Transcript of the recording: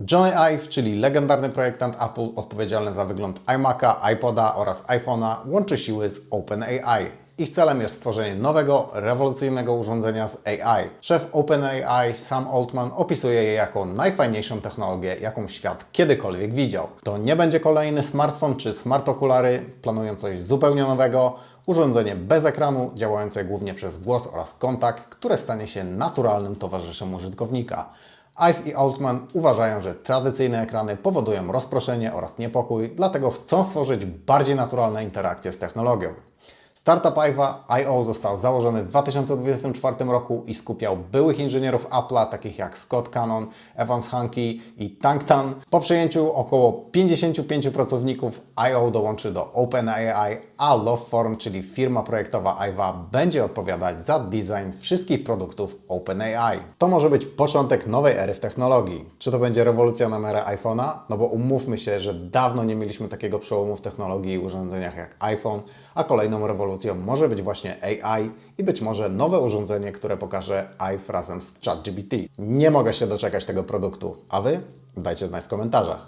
Johnny Ive, czyli legendarny projektant Apple odpowiedzialny za wygląd iMac'a, iPoda oraz iPhone'a, łączy siły z OpenAI. Ich celem jest stworzenie nowego, rewolucyjnego urządzenia z AI. Szef OpenAI, Sam Altman, opisuje je jako najfajniejszą technologię, jaką świat kiedykolwiek widział. To nie będzie kolejny smartfon czy smart okulary, planują coś zupełnie nowego, urządzenie bez ekranu, działające głównie przez głos oraz kontakt, które stanie się naturalnym towarzyszem użytkownika. Ive i Altman uważają, że tradycyjne ekrany powodują rozproszenie oraz niepokój, dlatego chcą stworzyć bardziej naturalne interakcje z technologią. Startup I.O. został założony w 2024 roku i skupiał byłych inżynierów Apple'a, takich jak Scott Cannon, Evans Hanke i Tang Tan. Po przejęciu około 55 pracowników I.O. dołączy do OpenAI, a Loveform, czyli firma projektowa Ive'a, będzie odpowiadać za design wszystkich produktów OpenAI. To może być początek nowej ery w technologii. Czy to będzie rewolucja na miarę iPhone'a? No bo umówmy się, że dawno nie mieliśmy takiego przełomu w technologii i urządzeniach jak iPhone, a kolejną rewolucją może być właśnie AI i być może nowe urządzenie, które pokaże Ive razem z ChatGPT. Nie mogę się doczekać tego produktu, a Wy? Dajcie znać w komentarzach.